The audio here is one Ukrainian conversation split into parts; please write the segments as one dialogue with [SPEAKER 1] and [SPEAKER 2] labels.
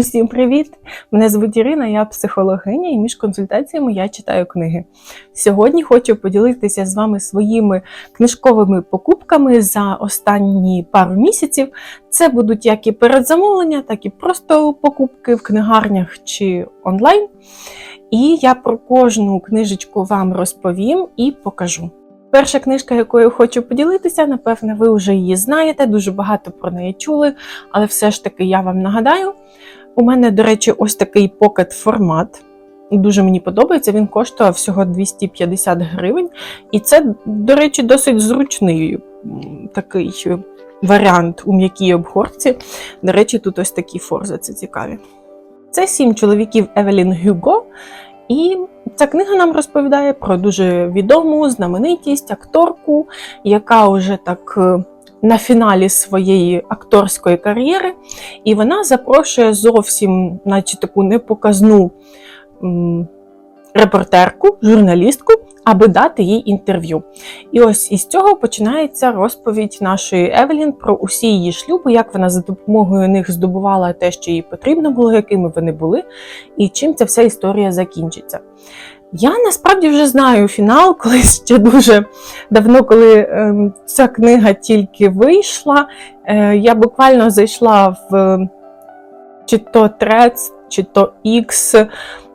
[SPEAKER 1] Усім привіт! Мене звуть Ірина, я психологиня, і між консультаціями я читаю книги. Сьогодні хочу поділитися з вами своїми книжковими покупками за останні пару місяців. Це будуть як і передзамовлення, так і просто покупки в книгарнях чи онлайн. І я про кожну книжечку вам розповім і покажу. Перша книжка, якою хочу поділитися, напевне, ви вже її знаєте, дуже багато про неї чули, але все ж таки я вам нагадаю. У мене, до речі, ось такий покет формат. Дуже мені подобається, він коштує всього 250 гривень. І це, до речі, досить зручний такий варіант у м'якій обгорці. До речі, тут ось такі форзи, це цікаві. Це сім чоловіків Евелін Гюго. І ця книга нам розповідає про дуже відому знаменитість, акторку, яка вже так е, на фіналі своєї акторської кар'єри, і вона запрошує зовсім, наче таку непоказну репортерку, журналістку, аби дати їй інтерв'ю. І ось із цього починається розповідь нашої Евелін про усі її шлюби, як вона за допомогою них здобувала те, що їй потрібно було, якими вони були, і чим ця вся історія закінчиться. Я насправді вже знаю фінал, колись ще дуже давно, коли е, ця книга тільки вийшла. Е, я буквально зайшла в е, чи то Трец, чи то X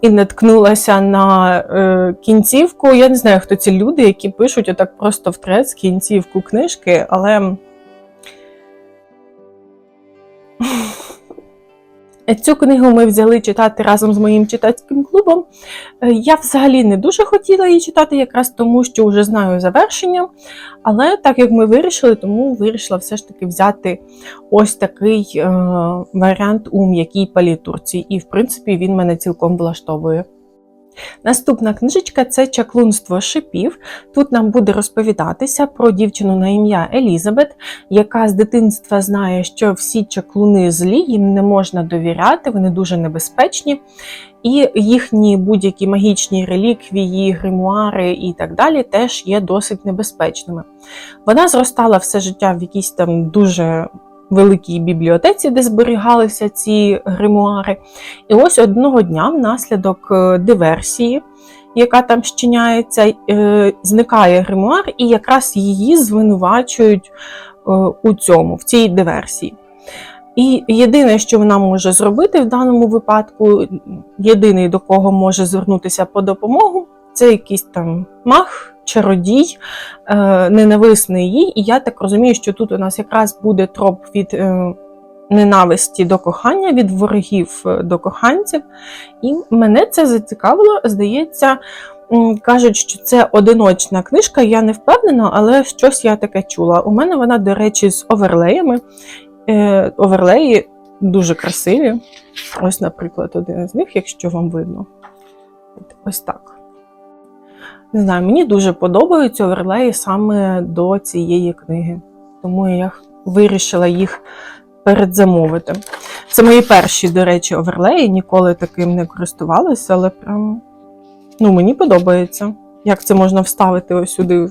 [SPEAKER 1] і наткнулася на е, кінцівку. Я не знаю, хто ці люди, які пишуть отак просто в Трец кінцівку книжки, але. Цю книгу ми взяли читати разом з моїм читацьким клубом. Е, Я взагалі не дуже хотіла її читати, якраз тому, що вже знаю завершення. Але так як ми вирішили, тому вирішила все ж таки взяти ось такий е, варіант у м'якій палітурці. І, в принципі, він мене цілком влаштовує. Наступна книжечка це чаклунство шипів. Тут нам буде розповідатися про дівчину на ім'я Елізабет, яка з дитинства знає, що всі чаклуни злі, їм не можна довіряти, вони дуже небезпечні. І їхні будь-які магічні реліквії, гримуари і так далі теж є досить небезпечними. Вона зростала все життя в якійсь там дуже великій бібліотеці, де зберігалися ці гримуари. І ось одного дня, внаслідок е, диверсії, яка там щиняється, е, зникає гримуар, і якраз її звинувачують е, у цьому, в цій диверсії. І єдине, що вона може зробити в даному випадку, єдиний до кого може звернутися по допомогу, це якийсь там маг, чародій, е, ненависний їй. І я так розумію, що тут у нас якраз буде троп від е, ненависті до кохання, від ворогів е, до коханців. І мене це зацікавило, здається. Кажуть, що це одиночна книжка, я не впевнена, але щось я таке чула. У мене вона, до речі, з оверлеями. Е, оверлеї дуже красиві. Ось, наприклад, один з них, якщо вам видно. Ось так. Не знаю, мені дуже подобаються оверлеї саме до цієї книги. Тому я вирішила їх передзамовити. Це мої перші, до речі, оверлеї. Ніколи таким не користувалася, але прям ну, мені подобається. Як це можна вставити ось сюди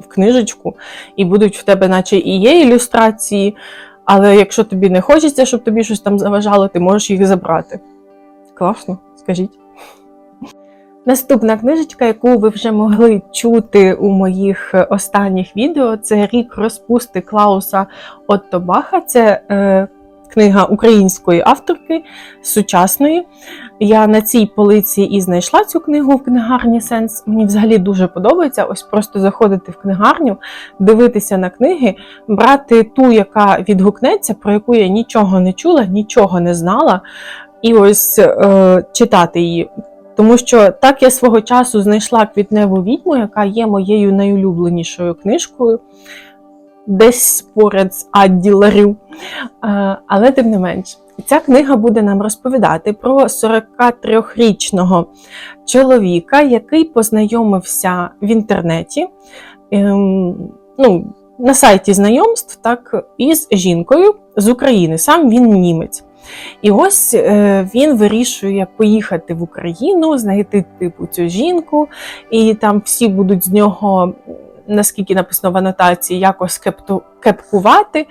[SPEAKER 1] в книжечку, і будуть в тебе, наче і є ілюстрації, але якщо тобі не хочеться, щоб тобі щось там заважало, ти можеш їх забрати. Класно, скажіть. Наступна книжечка, яку ви вже могли чути у моїх е, останніх відео, це рік розпусти Клауса Отто Баха. Це е, книга української авторки, сучасної. Я на цій полиці і знайшла цю книгу в книгарні Сенс. Мені взагалі дуже подобається ось просто заходити в книгарню, дивитися на книги, брати ту, яка відгукнеться, про яку я нічого не чула, нічого не знала, і ось е, читати її. Тому що так я свого часу знайшла квітневу відьму, яка є моєю найулюбленішою книжкою, десь поряд з Адді Ларю. Е, Але тим не менш, ця книга буде нам розповідати про 43-річного чоловіка, який познайомився в інтернеті. ем, ну, на сайті знайомств, так, із жінкою з України. Сам він німець. І ось е, він вирішує поїхати в Україну, знайти типу цю жінку, і там всі будуть з нього наскільки написано в анотації, якось кепту, кепкувати,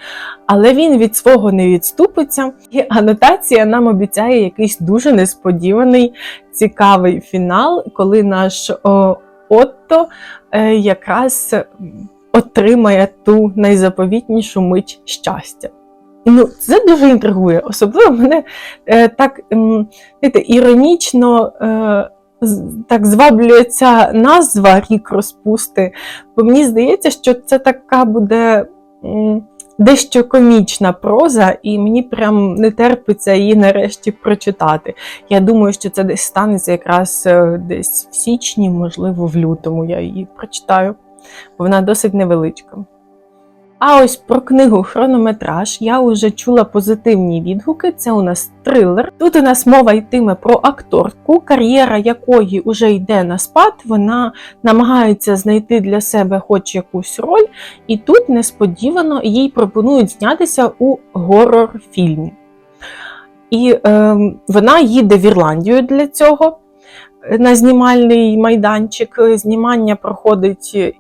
[SPEAKER 1] але він від свого не відступиться. І анотація нам обіцяє якийсь дуже несподіваний, цікавий фінал, коли наш о, Отто е, якраз отримає ту найзаповітнішу мить щастя. Ну, це дуже інтригує. Особливо мене е, так м, знаєте, іронічно е, так зваблює ця назва рік розпусти. Бо мені здається, що це така буде дещо комічна проза, і мені прям не терпиться її нарешті прочитати. Я думаю, що це десь станеться якраз е, десь в січні, можливо, в лютому я її прочитаю, бо вона досить невеличка. А ось про книгу Хронометраж я вже чула позитивні відгуки. Це у нас трилер. Тут у нас мова йтиме про акторку, кар'єра якої вже йде на спад. Вона намагається знайти для себе хоч якусь роль, і тут несподівано їй пропонують знятися у горор-фільмі. І е, вона їде в Ірландію для цього е, на знімальний майданчик. Знімання проходить, е,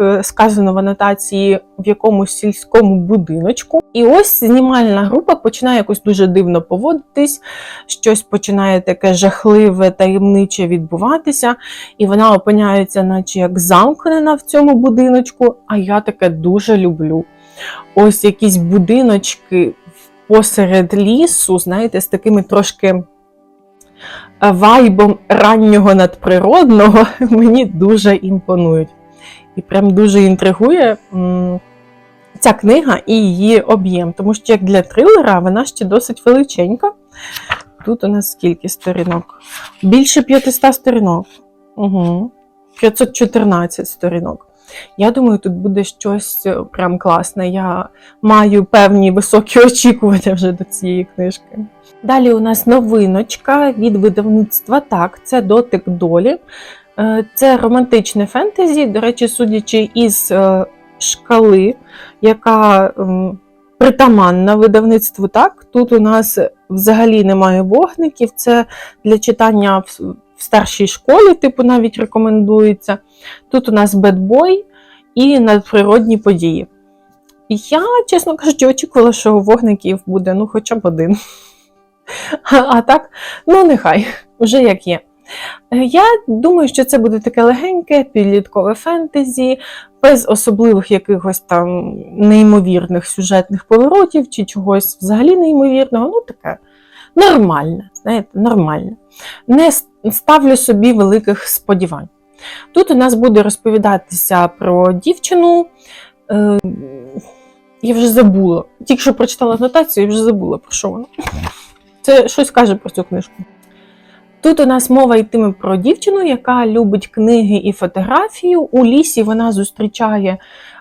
[SPEAKER 1] е, сказано в анотації, в якомусь сільському будиночку. І ось знімальна група починає якось дуже дивно поводитись, щось починає таке жахливе, таємниче відбуватися, і вона опиняється, наче як замкнена в цьому будиночку. А я таке дуже люблю. Ось якісь будиночки посеред лісу, знаєте, з такими трошки е, вайбом раннього надприродного мені дуже імпонують. І прям дуже інтригує ця книга і її об'єм, тому що як для трилера вона ще досить величенька. Тут у нас скільки сторінок? Більше 500 сторінок. Угу. 514 сторінок. Я думаю, тут буде щось е, прям класне. Я маю певні високі очікування вже до цієї книжки. Далі у нас новиночка від видавництва Так, це дотик долі. Е, Це романтичне фентезі. До речі, судячи із е, шкали, яка притаманна видавництву так. Тут у нас взагалі немає вогників. Це для читання в старшій школі, типу, навіть рекомендується. Тут у нас бедбой і надприродні події. Я, чесно кажучи, очікувала, що вогників буде ну, хоча б один. А, а так, ну нехай, вже як є. Е, Я думаю, що це буде таке легеньке, підліткове фентезі, без особливих якихось там неймовірних сюжетних поворотів чи чогось взагалі неймовірного. Ну, таке нормальне, знаєте, нормальне. Не ставлю собі великих сподівань. Тут у нас буде розповідатися про дівчину. Е, я вже забула. Тільки що прочитала анотацію, я вже забула про що вона. Це щось каже про цю книжку. Тут у нас мова йтиме про дівчину, яка любить книги і фотографію. У лісі вона зустрічає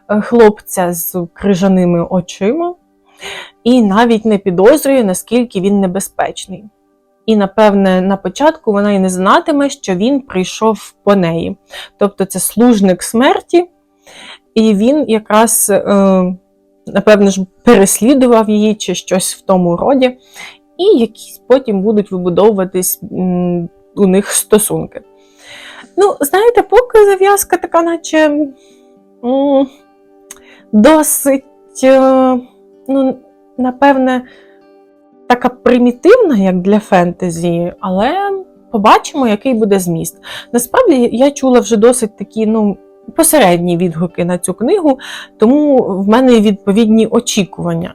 [SPEAKER 1] е, хлопця з крижаними очима і навіть не підозрює, наскільки він небезпечний. І, напевне, на початку вона й не знатиме, що він прийшов по неї. Тобто це служник смерті, і він якраз, е, напевне, ж переслідував її чи щось в тому роді, і якісь потім будуть вибудовуватись у них стосунки. Ну, знаєте, поки зав'язка така, наче досить, е, ну, напевне, така примітивна, як для фентезі, але побачимо, який буде зміст. Насправді, я чула вже досить такі, ну, посередні відгуки на цю книгу, тому в мене відповідні очікування.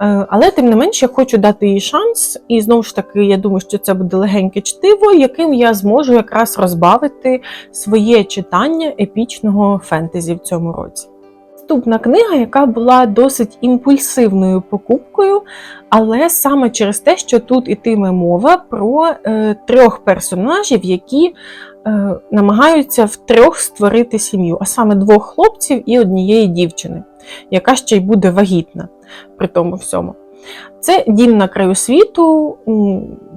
[SPEAKER 1] Е, Але тим не менш, я хочу дати їй шанс, і знову ж таки, я думаю, що це буде легеньке чтиво, яким я зможу якраз розбавити своє читання епічного фентезі в цьому році. Наступна книга, яка була досить імпульсивною покупкою, але саме через те, що тут ітиме мова про е, трьох персонажів, які е, намагаються втрьох створити сім'ю, а саме двох хлопців і однієї дівчини, яка ще й буде вагітна при тому всьому. Це Дім на краю світу,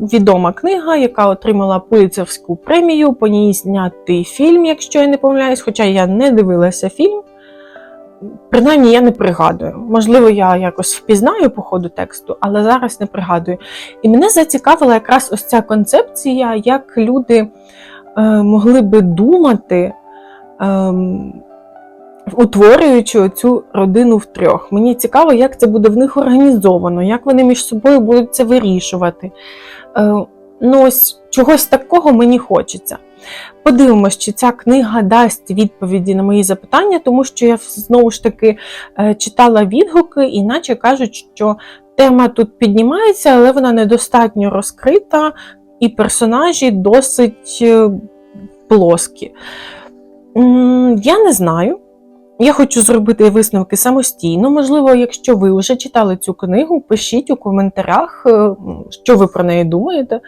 [SPEAKER 1] відома книга, яка отримала Пуліцерську премію. По ній знятий фільм, якщо я не помиляюсь, хоча я не дивилася фільм. Принаймні, я не пригадую. Можливо, я якось впізнаю по ходу тексту, але зараз не пригадую. І мене зацікавила якраз ось ця концепція, як люди е, могли би думати, ем, утворюючи цю родину втрьох. Мені цікаво, як це буде в них організовано, як вони між собою будуть це вирішувати. Е, Ну, ось чогось такого мені хочеться. Подивимось, чи ця книга дасть відповіді на мої запитання, тому що я знову ж таки е, читала відгуки, іначе кажуть, що тема тут піднімається, але вона недостатньо розкрита, і персонажі досить е, плоскі. Я не знаю. Я хочу зробити висновки самостійно. Можливо, якщо ви вже читали цю книгу, пишіть у коментарях, е, що ви про неї думаєте.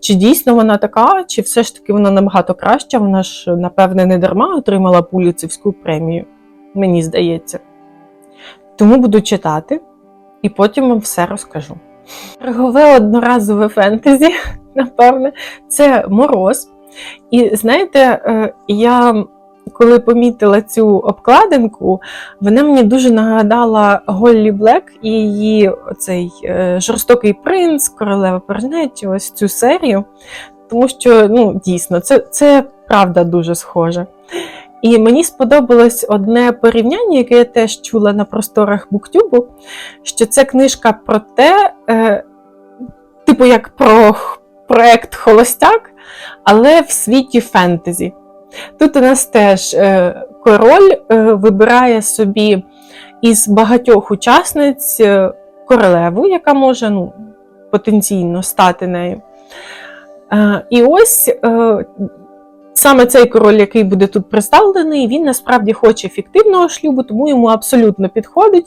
[SPEAKER 1] Чи дійсно вона така, чи все ж таки вона набагато краща. Вона ж, напевне, не дарма отримала Пуліцевську премію, мені здається. Тому буду читати і потім вам все розкажу. Чергове одноразове фентезі, напевне, це мороз. І знаєте, е, коли помітила цю обкладинку, вона мені дуже нагадала Голлі Блек і її оцей е, жорстокий принц, королева Пернеті, ось цю серію. Тому що ну, дійсно це, це правда дуже схоже. І мені сподобалось одне порівняння, яке я теж чула на просторах Буктюбу, що це книжка про те, е, типу як про проект Холостяк, але в світі фентезі. Тут у нас теж е, король е, вибирає собі із багатьох учасниць е, королеву, яка може ну, потенційно стати нею. І ось саме цей король, який буде тут представлений, він насправді хоче фіктивного шлюбу, тому йому абсолютно підходить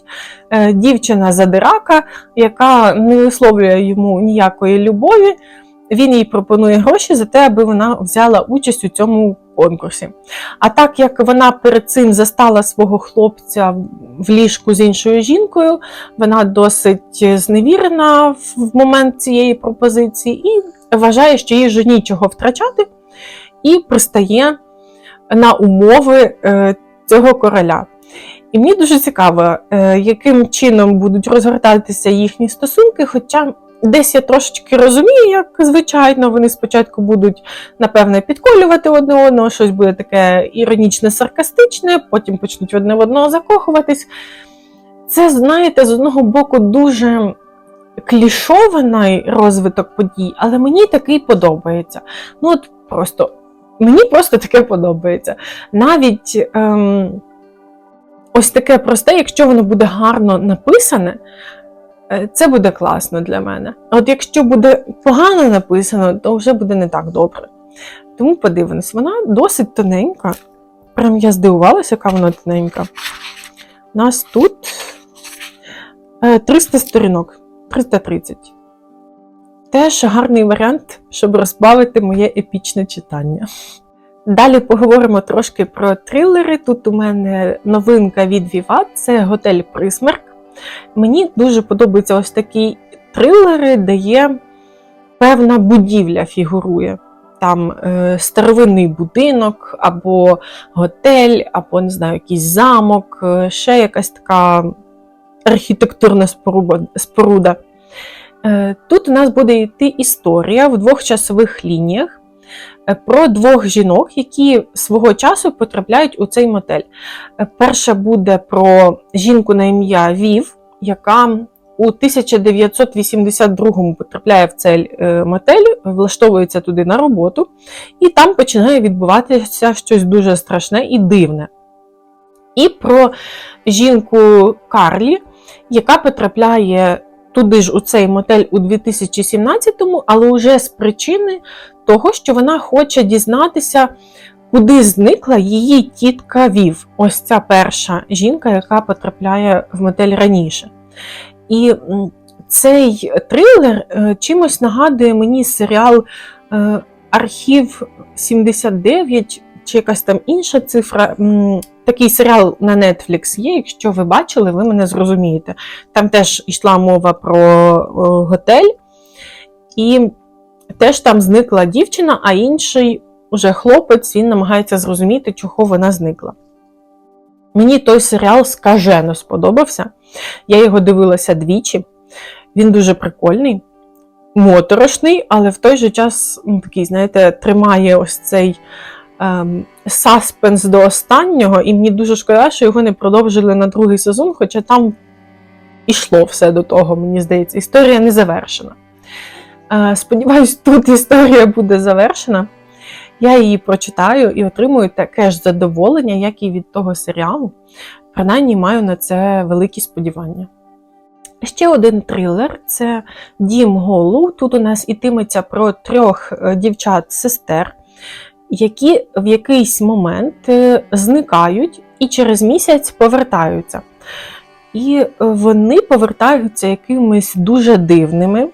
[SPEAKER 1] е, дівчина задирака, яка не висловлює йому ніякої любові. Він їй пропонує гроші за те, аби вона взяла участь у цьому конкурсі. А так як вона перед цим застала свого хлопця в ліжку з іншою жінкою, вона досить зневірена в момент цієї пропозиції і вважає, що їй вже нічого втрачати, і пристає на умови е, цього короля. І мені дуже цікаво, е, яким чином будуть розгортатися їхні стосунки, хоча десь я трошечки розумію, як звичайно, вони спочатку будуть, напевне, підколювати одне одного, щось буде таке іронічне, саркастичне, потім почнуть одне в одного закохуватись. Це, знаєте, з одного боку дуже клішований розвиток подій, але мені такий подобається. Ну, от просто, мені просто таке подобається. Навіть ем, ось таке просте, якщо воно буде гарно написане, це буде класно для мене. От якщо буде погано написано, то вже буде не так добре. Тому подивимось, вона досить тоненька. Прям я здивувалася, яка вона тоненька. У нас тут е, 300 сторінок, 330. Теж гарний варіант, щоб розбавити моє епічне читання. Далі поговоримо трошки про трилери. Тут у мене новинка від Vivat, це готель Присмерк. Мені дуже подобаються ось такі трилери, де є певна будівля фігурує. Там е, старовинний будинок, або готель, або не знаю, якийсь замок, е, ще якась така архітектурна споруда. Е, Тут у нас буде йти історія в двох часових лініях про двох жінок, які свого часу потрапляють у цей мотель. Е, Перша буде про жінку на ім'я Вів, яка у 1982-му потрапляє в цей е, мотель, влаштовується туди на роботу, і там починає відбуватися щось дуже страшне і дивне. І про жінку Карлі, яка потрапляє туди ж у цей мотель у 2017-му, але вже з причини того, що вона хоче дізнатися, куди зникла її тітка Вів. Ось ця перша жінка, яка потрапляє в мотель раніше. І цей трилер е, чимось нагадує мені серіал е, Архів 79 чи якась там інша цифра. Такий серіал на Netflix є. Якщо ви бачили, ви мене зрозумієте. Там теж йшла мова про готель, і теж там зникла дівчина, а інший уже хлопець він намагається зрозуміти, чого вона зникла. Мені той серіал скажено сподобався. Я його дивилася двічі. Він дуже прикольний, моторошний, але в той же час ну, такий, знаєте, тримає ось цей ем, саспенс до останнього, і мені дуже шкода, що його не продовжили на другий сезон, хоча там ішло все до того, мені здається, історія не завершена. Е, Сподіваюсь, тут історія буде завершена. Я її прочитаю і отримую таке ж задоволення, як і від того серіалу. Принаймні маю на це великі сподівання. Ще один трилер це Дім Голу. Тут у нас ітиметься про трьох е, дівчат-сестер, які в якийсь момент е, зникають і через місяць повертаються. І вони повертаються якимись дуже дивними.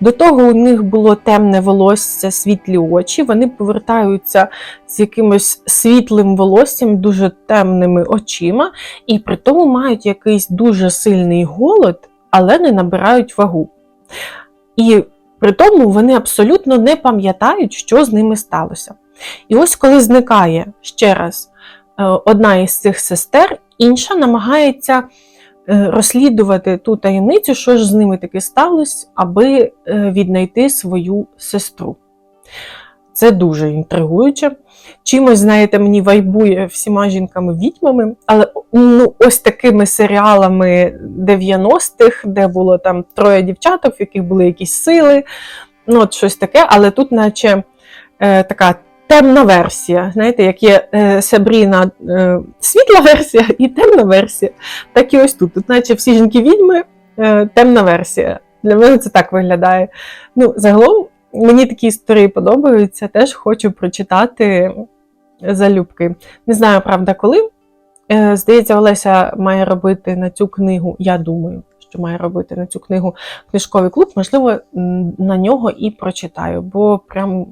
[SPEAKER 1] До того у них було темне волосся, світлі очі. Вони повертаються з якимось світлим волоссям, дуже темними очима, і при тому мають якийсь дуже сильний голод, але не набирають вагу. І при тому вони абсолютно не пам'ятають, що з ними сталося. І ось коли зникає ще раз е, одна із цих сестер, інша намагається е, розслідувати ту таємницю, що ж з ними таки сталося, аби е, віднайти свою сестру. Це дуже інтригуюче. Чимось, знаєте, мені вайбує всіма жінками-відьмами, але ну, ось такими серіалами 90-х, де було там троє дівчаток, в яких були якісь сили, ну от щось таке, але тут, наче е, така темна версія. Знаєте, як є е, Сабріна е, світла версія і темна версія, так і ось тут. Тут, наче всі жінки-відьми, е, темна версія. Для мене це так виглядає. Ну, загалом, мені такі історії подобаються, теж хочу прочитати залюбки. Не знаю, правда, коли. Е, Здається, Олеся має робити на цю книгу, я думаю, що має робити на цю книгу книжковий клуб. Можливо, на нього і прочитаю, бо прям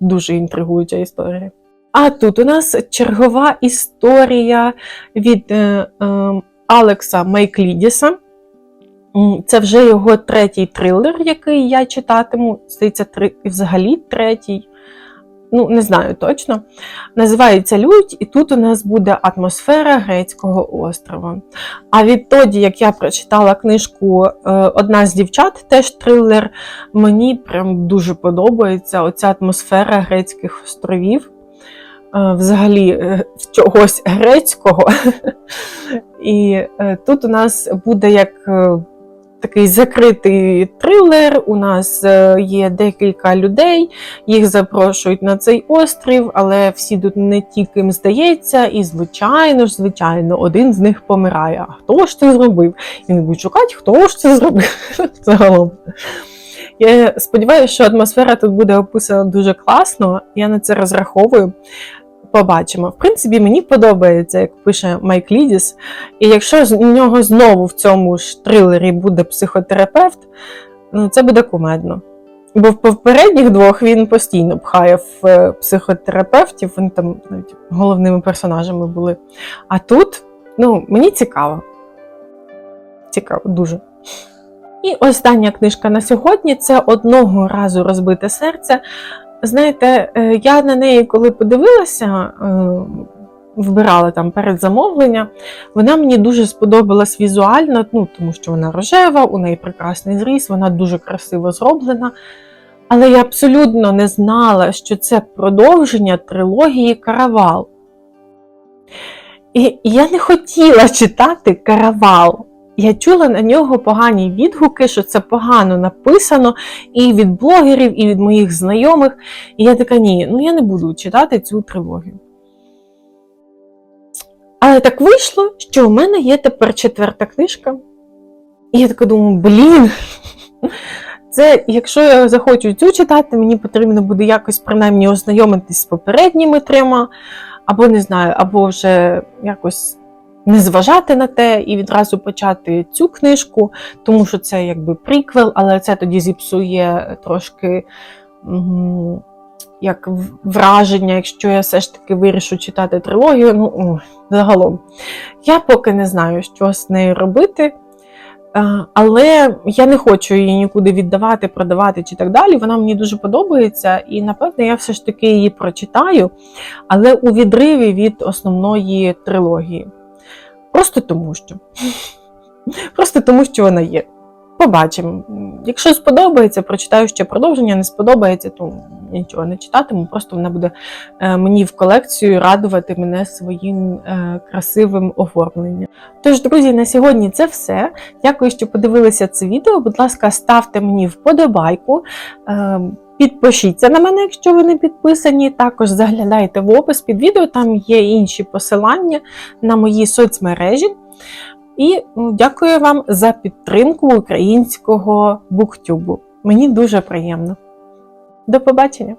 [SPEAKER 1] дуже інтригуюча історія. А тут у нас чергова історія від е, е, Алекса Майклідіса. Це вже його третій трилер, який я читатиму. Здається, три, взагалі третій. Ну, не знаю точно. Називається Лють, і тут у нас буде атмосфера грецького острова. А відтоді, як я прочитала книжку е, Одна з дівчат, теж трилер, мені прям дуже подобається оця атмосфера грецьких островів. Е, Взагалі е, чогось грецького. І тут у нас буде як такий закритий трилер. У нас е, є декілька людей, їх запрошують на цей острів, але всі тут не ті, ким здається, і звичайно ж, звичайно, один з них помирає. А хто ж це зробив? І вони будуть шукати, хто ж це зробив загалом. Я сподіваюся, що атмосфера тут буде описана дуже класно. Я на це розраховую. Побачимо. В принципі, мені подобається, як пише Майк Лідіс. І якщо з нього знову в цьому ж трилері буде психотерапевт, ну це буде кумедно. Бо в попередніх двох він постійно пхає в е, психотерапевтів, вони там навіть головними персонажами були. А тут, ну, мені цікаво. Цікаво, дуже. І остання книжка на сьогодні це одного разу розбите серце. Знаєте, е, я на неї, коли подивилася, е, вибирала там перед замовлення, вона мені дуже сподобалась візуально, ну, тому що вона рожева, у неї прекрасний зріс, вона дуже красиво зроблена. Але я абсолютно не знала, що це продовження трилогії Каравал. І я не хотіла читати Каравал. Я чула на нього погані відгуки, що це погано написано і від блогерів, і від моїх знайомих. І я така, ні, ну я не буду читати цю трилогію. Але так вийшло, що у мене є тепер четверта книжка. І я така думаю, блін. Це, якщо я захочу цю читати, мені потрібно буде якось принаймні ознайомитись з попередніми трьома, або не знаю, або вже якось не зважати на те і відразу почати цю книжку, тому що це якби приквел, але це тоді зіпсує трошки як враження, якщо я все ж таки вирішу читати трилогію. Ну, загалом. Я поки не знаю, що з нею робити. Е, Але я не хочу її нікуди віддавати, продавати чи так далі. Вона мені дуже подобається, і напевне я все ж таки її прочитаю, але у відриві від основної трилогії. Просто тому що. Просто тому, що вона є. Побачимо. Якщо сподобається, прочитаю ще продовження, не сподобається, то нічого не читатиму, просто вона буде е, мені в колекцію радувати мене своїм е, красивим оформленням. Тож, друзі, на сьогодні це все. Дякую, що подивилися це відео. Будь ласка, ставте мені вподобайку. Підпишіться на мене, якщо ви не підписані. Також заглядайте в опис під відео, там є інші посилання на мої соцмережі. І ну, дякую вам за підтримку українського буктюбу. Мені дуже приємно. До побачення!